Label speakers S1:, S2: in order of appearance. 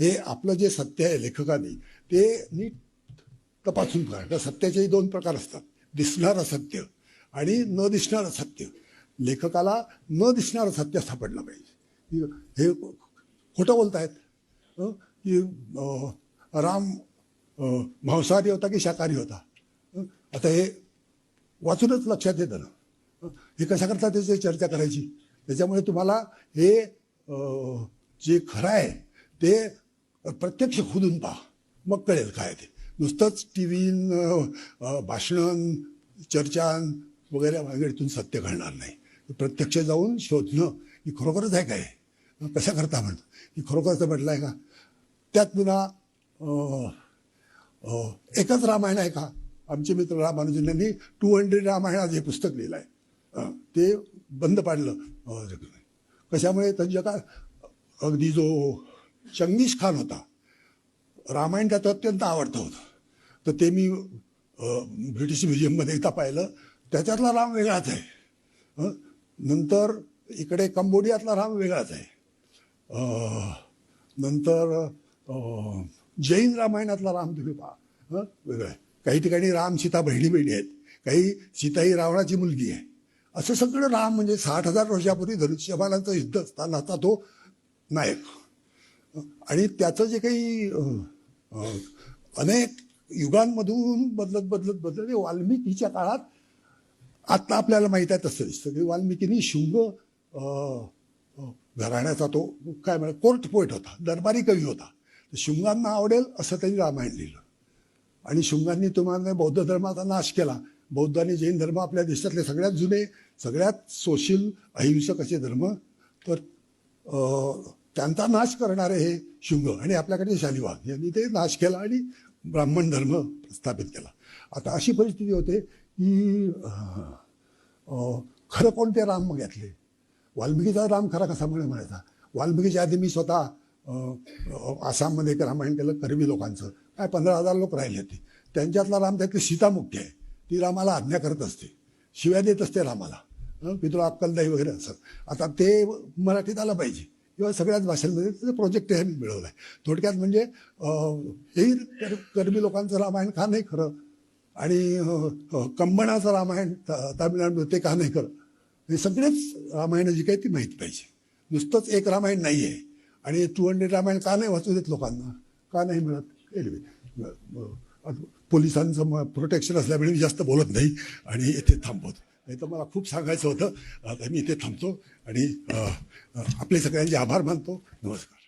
S1: हे आपलं जे सत्य आहे लेखकाने ते नीट तपासून पहा. तर सत्याचेही दोन प्रकार असतात. दिसणारं सत्य आणि न दिसणारं सत्य लेखकाला न दिसणारं सत्य सापडलं पाहिजे. हे खोटं बोलतायत. की राम मांसाहारी होता की शाकाहारी होता? आता हे वाचूनच लक्षात येतं ना. हे कशा करता त्याची चर्चा करायची? त्याच्यामुळे तुम्हाला हे जे खरं आहे ते प्रत्यक्ष खुदून पहा. मग कळेल काय ते. नुसतंच टी व्ही भाषणं चर्चा वगैरे वगैरेतून सत्य घडणार नाही. प्रत्यक्ष जाऊन शोधणं की खरोखरच आहे काय? कशा करता म्हणतो की खरोखरच म्हटलं आहे का? त्यात पुन्हा एकच रामायण आहे का? आमचे मित्र रामानुजन यांनी टू हंड्रेड रामायणात हे पुस्तक लिहिलं आहे ते बंद पाडलं. कशामुळे? त्यांच्या का अगदी जो चंगीज खान होता. रामायण त्याचं अत्यंत आवडतं होतं. तर ते मी ब्रिटिश म्युझियममध्ये एकदा पाहिलं. त्याच्यातला राम वेगळाच आहे. हं? नंतर इकडे कंबोडियातला राम वेगळाच आहे. नंतर जैन रामायणातला राम तुम्ही पहा. हं? वेगळं आहे. काही ठिकाणी राम सीता बहिणी बहिणी आहेत. काही सीता ही रावणाची मुलगी आहे. असं सगळं राम म्हणजे साठ हजार वर्षापूर्वी धनुष्यबाणांचं युद्ध असतानाचा तो नायक. आणि त्याचं जे काही अनेक युगांमधून बदलत बदलत बदलत वाल्मिकीच्या काळात आत्ता आपल्याला माहीत आहे तसं. दिसतं की वाल्मिकीनी शुंग घराण्याचा तो काय म्हणा कोर्ट पोएट होता दरबारी कवी होता. तर शुंगांना आवडेल असं त्यांनी रामायण लिहिलं. आणि शुंगांनी तुम्हाला बौद्ध धर्माचा नाश केला. बौद्ध आणि जैन धर्म आपल्या देशातले सगळ्यात जुने सगळ्यात सोशील अहिंसक असे धर्म. तर त्यांचा नाश करणारे हे शुंग आणि आपल्याकडे शालिवाग यांनी ते नाश केला आणि ब्राह्मण धर्म स्थापित केला. आता अशी परिस्थिती होते की खरं कोणते राम मग वाल्मिकीचा राम खरा कसा म्हणे म्हणायचा? वाल्मिकीच्या आधी मी स्वतः आसाममध्ये एक रामायण केलं कर्मी लोकांचं. काय पंधरा हजार लोक राहिले होते. त्यांच्यातला राम त्यातली सीता मुख्य आहे. ती रामाला आज्ञा करत असते. शिव्या देत असते रामाला. पितृ अक्कलदाई वगैरे असं. आता ते मराठीत आलं पाहिजे. किंवा सगळ्याच भाषांमध्ये त्याचा प्रोजेक्ट हे मिळवलं आहे थोडक्यात म्हणजे हे हेही कर कर्मी लोकांचं रामायण का नाही खरं? आणि कंबणाचं रामायण त- तामिळनाडूमध्ये ते का नाही खरं? हे सगळेच रामायण जी काही ती माहीत पाहिजे. नुसतंच एक रामायण नाही आहे आणि टू हंड्रेड रामायण का नाही वाचू देत लोकांना? का नाही मिळत? एनिवे पोलिसांचं प्रोटेक्शन असल्यामुळे मी जास्त बोलत नाही आणि येथे थांबवतो. नाही तर मला खूप सांगायचं होतं. मी इथे थांबतो आणि आपले सगळ्यांचे आभार मानतो. नमस्कार.